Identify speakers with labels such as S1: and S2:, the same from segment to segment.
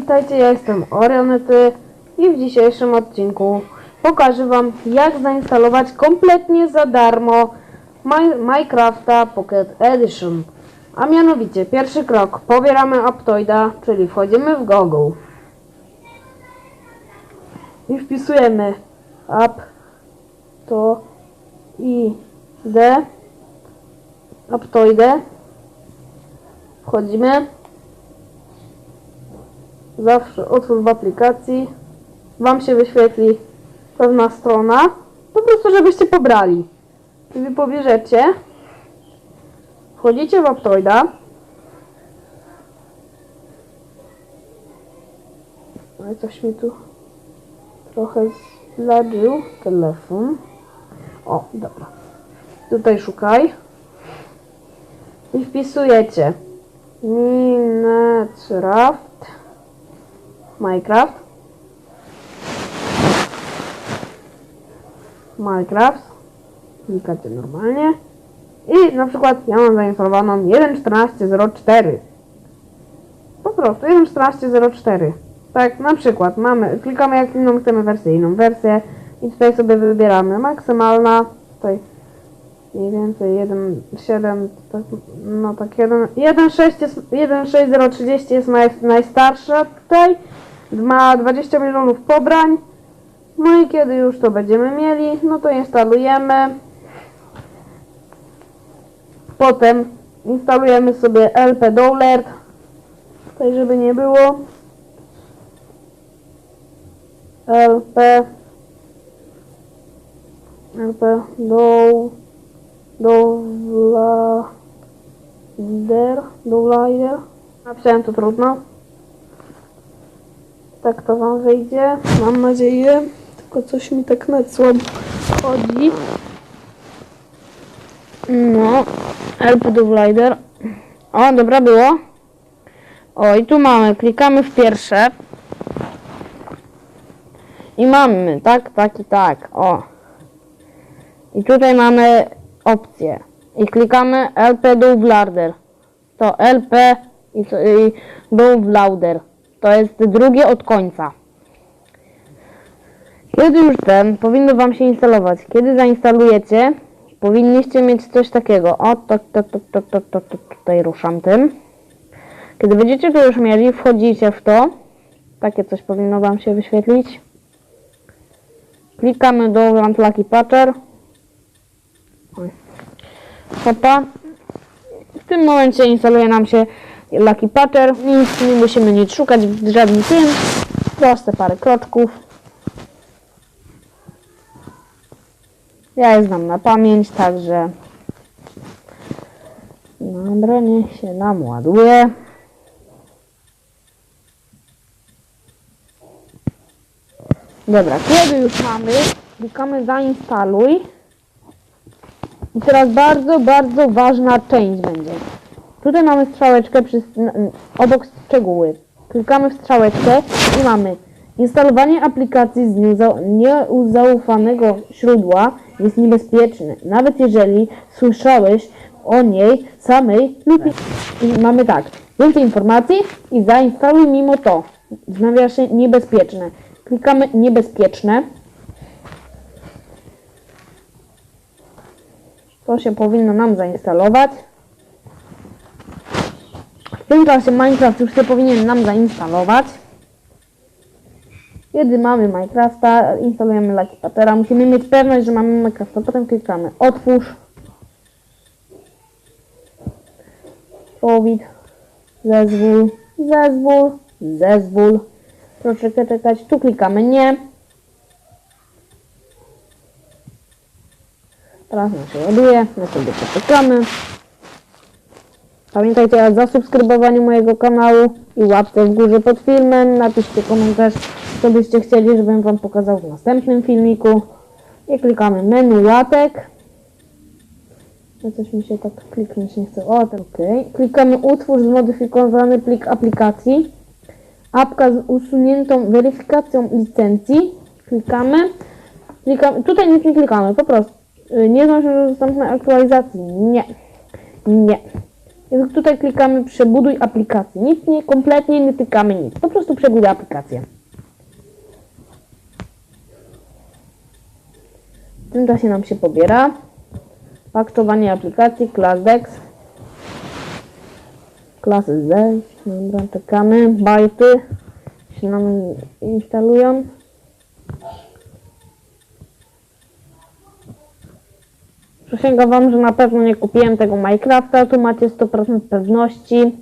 S1: witajcie, ja jestem Orionety i w dzisiejszym odcinku pokażę Wam jak zainstalować kompletnie za darmo Mi- Minecrafta Pocket Edition. A mianowicie, pierwszy krok, pobieramy Aptoida, czyli wchodzimy w Google i wpisujemy app to i d Aptoide. Wchodzimy zawsze otwórz w aplikacji, Wam się wyświetli pewna strona, po prostu żebyście pobrali. I Wy pobierzecie, wchodzicie w Aptoida, ale coś mi tu trochę zladził telefon. O, dobra. Tutaj szukaj. I wpisujecie Minecraft Minecraft. Minecraft. Klikacie normalnie. I na przykład ja mam zainstalowaną 1.14.04. Po prostu 1.14.04. Tak, na przykład mamy, klikamy jak inną chcemy wersję, inną wersję i tutaj sobie wybieramy maksymalna, tutaj mniej więcej 1.7, tak, no tak 1, 1.6 jest, 1.6.030 jest naj, najstarsza tutaj, ma 20 milionów pobrań, no i kiedy już to będziemy mieli, no to instalujemy, potem instalujemy sobie LP Download, tutaj żeby nie było, LP LP do Dowlader Dowlader Napisałem to trudno Tak to wam wyjdzie Mam nadzieję Tylko coś mi tak na słabo chodzi No LP Dowlader O dobra było O i tu mamy Klikamy w pierwsze i mamy, tak, tak i tak, o. I tutaj mamy opcję. I klikamy LP Downloader. To LP i, i. To jest drugie od końca. Kiedy już ten, powinno Wam się instalować. Kiedy zainstalujecie, powinniście mieć coś takiego. O, to, to, to, to, to, to tutaj ruszam tym. Kiedy będziecie to już mieli, wchodzicie w to. Takie coś powinno Wam się wyświetlić. Klikamy do Land Lucky Patcher. Hopa. W tym momencie instaluje nam się Lucky Patcher. Nic, nie musimy nic szukać w żadnym tym. Proste parę kroczków. Ja je znam na pamięć, także dobra, niech się nam ładuje. Dobra, kiedy już mamy, klikamy zainstaluj. I teraz bardzo, bardzo ważna część będzie. Tutaj mamy strzałeczkę przy, obok szczegóły. Klikamy w strzałeczkę i mamy instalowanie aplikacji z nieuza- nieuzaufanego źródła jest niebezpieczne. Nawet jeżeli słyszałeś o niej samej lub i mamy tak. Więcej informacji i zainstaluj mimo to. W nawiasie niebezpieczne. Klikamy niebezpieczne. To się powinno nam zainstalować. W tym czasie Minecraft już się powinien nam zainstalować. Kiedy mamy Minecrafta, instalujemy Lucky Patera. Musimy mieć pewność, że mamy Minecrafta. Potem klikamy otwórz. Powid. Zezwól. Zezwól. Zezwól. Proszę czekać. Tu klikamy nie. Teraz nam się ładuje. My sobie poczekamy. Pamiętajcie o zasubskrybowaniu mojego kanału i łapce w górze pod filmem. Napiszcie komentarz, co byście chcieli, żebym Wam pokazał w następnym filmiku. I klikamy menu łatek. No coś mi się tak kliknąć nie chce. O, ten OK. Klikamy utwórz zmodyfikowany plik aplikacji. Apka z usuniętą weryfikacją licencji. Klikamy. klikamy. Tutaj nic nie klikamy, po prostu. Y, Nie znoszą dostępnej aktualizacji. Nie. Nie. Więc tutaj klikamy przebuduj aplikację. Nic nie, kompletnie nie tykamy nic. Po prostu przebuduj aplikację. W tym czasie nam się pobiera. Paktowanie aplikacji, class dex. Klasy z. Dobra, czekamy. Bajty się nam instalują. Przysięgam wam, że na pewno nie kupiłem tego Minecrafta. Tu macie 100% pewności.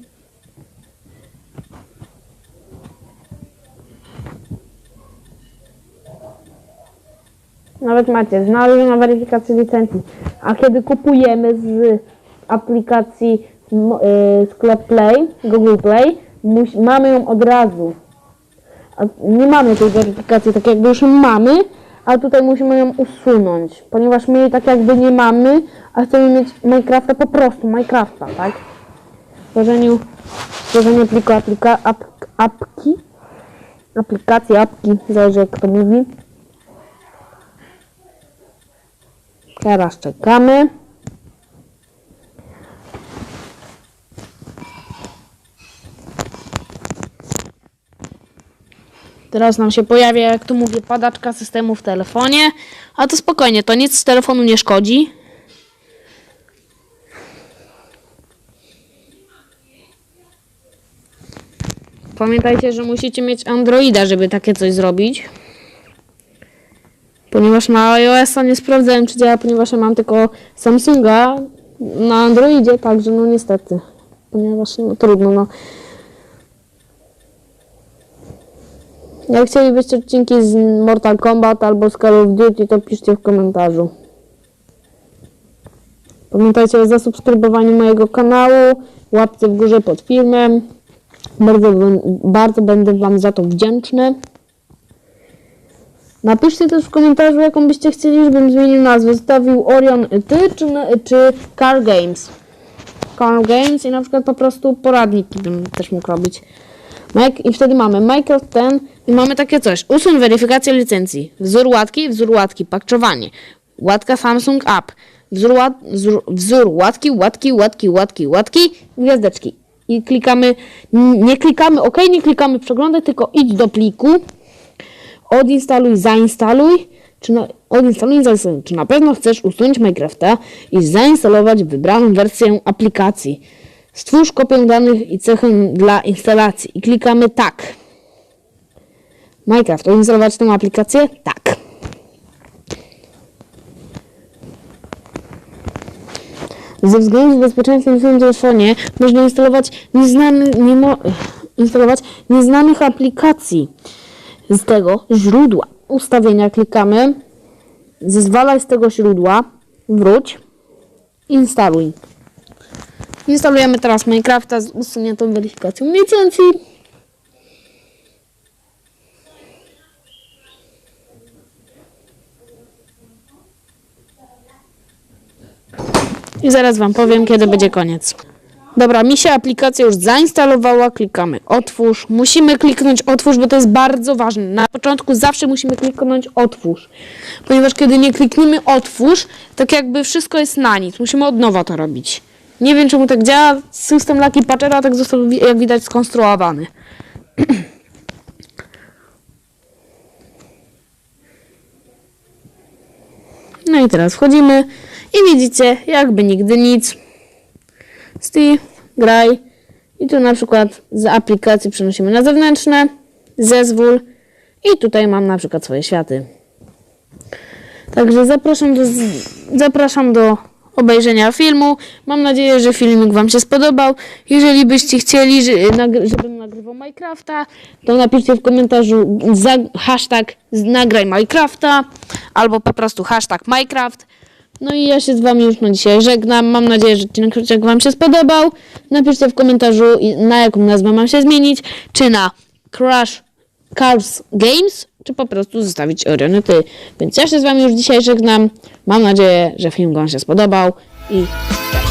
S1: Nawet macie znaleziona weryfikację licencji. A kiedy kupujemy z aplikacji m- y, sklep Play, Google Play, mamy ją od razu. A nie mamy tej weryfikacji, tak jakby już mamy, a tutaj musimy ją usunąć, ponieważ my jej tak jakby nie mamy, a chcemy mieć Minecrafta po prostu, Minecrafta, tak? W tworzeniu, w tworzeniu pliku aplika, ap, apki, aplikacji, apki, zależy jak to mówi. Teraz czekamy. Teraz nam się pojawia, jak tu mówię, padaczka systemu w telefonie. A to spokojnie, to nic z telefonu nie szkodzi. Pamiętajcie, że musicie mieć Androida, żeby takie coś zrobić. Ponieważ na iOS-a nie sprawdzałem, czy działa, ponieważ ja mam tylko Samsunga na Androidzie, także no niestety. Ponieważ no trudno, no. Jak chcielibyście odcinki z Mortal Kombat albo z Call of Duty, to piszcie w komentarzu. Pamiętajcie o zasubskrybowaniu mojego kanału, łapce w górze pod filmem. Bardzo, bardzo będę Wam za to wdzięczny. Napiszcie też w komentarzu, jaką byście chcieli, żebym zmienił nazwę. Zostawił Orion Ty czy, czy Car Games. Car Games i na przykład po prostu poradniki bym też mógł robić. Mac- I wtedy mamy Minecraft ten i mamy takie coś. Usuń weryfikację licencji. Wzór łatki, wzór łatki, pakczowanie. Łatka Samsung App. Wzór, wzór, wzór łatki, łatki, łatki, łatki, łatki, gwiazdeczki. I klikamy, nie klikamy OK, nie klikamy przeglądaj, tylko idź do pliku, odinstaluj, zainstaluj, czy na, odinstaluj, zainstaluj, czy na pewno chcesz usunąć Minecrafta i zainstalować wybraną wersję aplikacji. Stwórz kopię danych i cechy dla instalacji i klikamy tak. Minecraft, odinstalować tę aplikację? Tak. Ze względu bezpieczeństwa na swoim telefonie można instalować nieznany, nie mo, instalować nieznanych aplikacji z tego źródła. Ustawienia klikamy, zezwalaj z tego źródła, wróć, instaluj. Instalujemy teraz Minecrafta z usuniętą weryfikacją licencji. I zaraz Wam powiem, kiedy będzie koniec. Dobra, mi się aplikacja już zainstalowała, klikamy otwórz. Musimy kliknąć otwórz, bo to jest bardzo ważne. Na początku zawsze musimy kliknąć otwórz. Ponieważ kiedy nie klikniemy otwórz, tak jakby wszystko jest na nic. Musimy od nowa to robić. Nie wiem czemu tak działa. System Lucky Patchera tak został jak widać skonstruowany. No i teraz wchodzimy i widzicie, jakby nigdy nic. Steve, graj. I tu na przykład z aplikacji przenosimy na zewnętrzne, zezwól i tutaj mam na przykład swoje światy. Także zapraszam do, zapraszam do obejrzenia filmu. Mam nadzieję, że filmik Wam się spodobał. Jeżeli byście chcieli, żebym nagrywał Minecrafta, to napiszcie w komentarzu hashtag nagraj Minecrafta albo po prostu hashtag Minecraft. No i ja się z Wami już na dzisiaj żegnam. Mam nadzieję, że odcinek Wam się spodobał. Napiszcie w komentarzu, na jaką nazwę mam się zmienić. Czy na Crash Cars Games, czy po prostu zostawić Oriony Ty. Więc ja się z Wami już dzisiaj żegnam. Mam nadzieję, że film Wam się spodobał i cześć.